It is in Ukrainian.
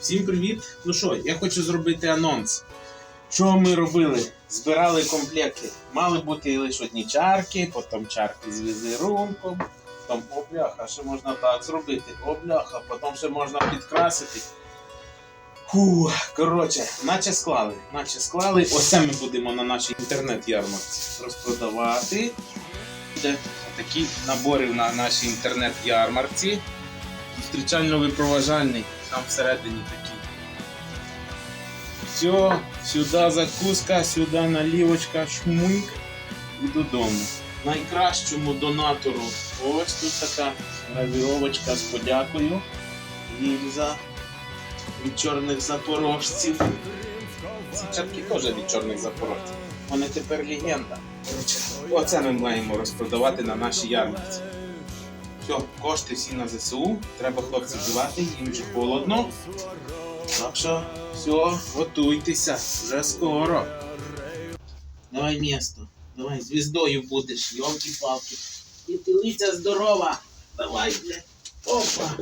Всім привіт! Ну що, я хочу зробити анонс. Що ми робили? Збирали комплекти. Мали бути лише одні чарки, потім чарки з візерунком. Потім обляха, ще можна так зробити. Обляха, потім ще можна підкрасити. Фу, коротше, наче склали. Наче склали. Оце ми будемо на нашій інтернет-ярмарці розпродавати. Такі набори на нашій інтернет-ярмарці. Зустрічально-випроважальний, там всередині такий. Все, сюди закуска, сюди налівочка, шмуньк і додому. Найкращому донатору ось тут така гравіровочка з подякою. Гільза від чорних запорожців. Ці чапки теж від чорних запорожців. Вони тепер легенда. Оце ми маємо розпродавати на нашій ярмарці. Все, кошти всі на ЗСУ. Треба хлопців вживати, їм вже холодно. Так що, все, готуйтеся, вже скоро. Давай місто. Давай, звіздою будеш, йолки-палки. П'ятилиця здорова. Давай, бля. Опа.